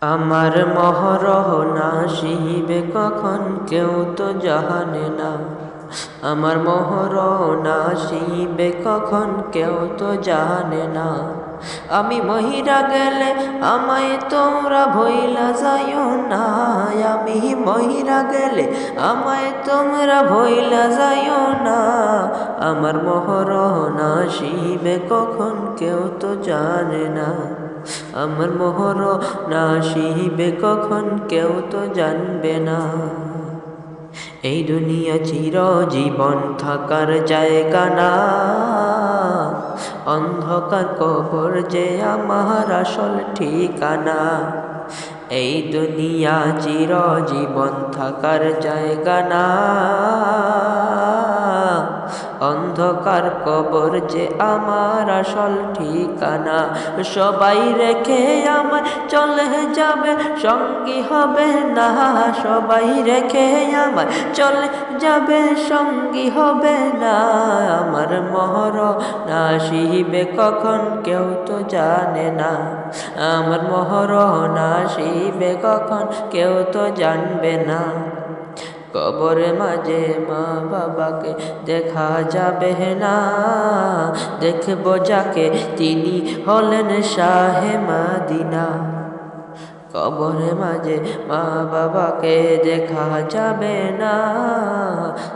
আমার মহরহ না শিবে কখন কেউ তো জানে না। আমার মহরহ না শিবে কখন কেউ তো জানে না। আমি মহিরা গেলে আমায় তোমরা ভইলা যাইও না। আমি মহিরা গেলে আমায় তোমরা ভইলা যাইও না। আমার মহরহ না শিবে কখন কেউ তো জানে না। আমার মোহর না শিবে কখন কেউ তো জানবে না। এই দুনিয়া চির জীবন থাকার জায়গা না। অন্ধকার কবর যে আমার আসল ঠিকানা। এই দুনিয়া চির জীবন থাকার জায়গা না। অন্ধকার কবর যে আমার আসল ঠিকানা। সবাই রেখে আমার চলে যাবে, সঙ্গী হবে না। সবাই রেখে আমার চলে যাবে, সঙ্গী হবে না। আমার মহর না শিবে কখন কেউ তো জানে না। আমার মহর না শিবে কখন কেউ তো জানবে না। কবরে মাঝে মা বাবাকে দেখা যাবে না। দেখব যাকে তিনি হলেন শাহে মাদিনা। কবরে মাঝে মা বাবাকে দেখা যাবে না।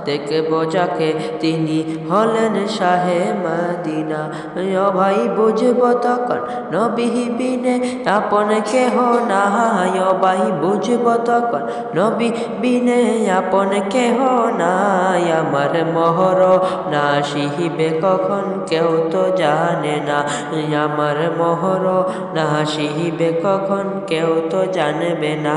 দেখব যাকে তিনি হলেন শাহে মাদিনা। ভাই, বুঝব তখন নবী বিনে আপন কেহ না ও ভাই, বুঝব তখন নবী বিনে আপন কেহ নাই। আমার মহর না শিহিবে কখন কেউ তো জানে না। আমার মহর না শিহিবে কখন কেউ তো জানবে না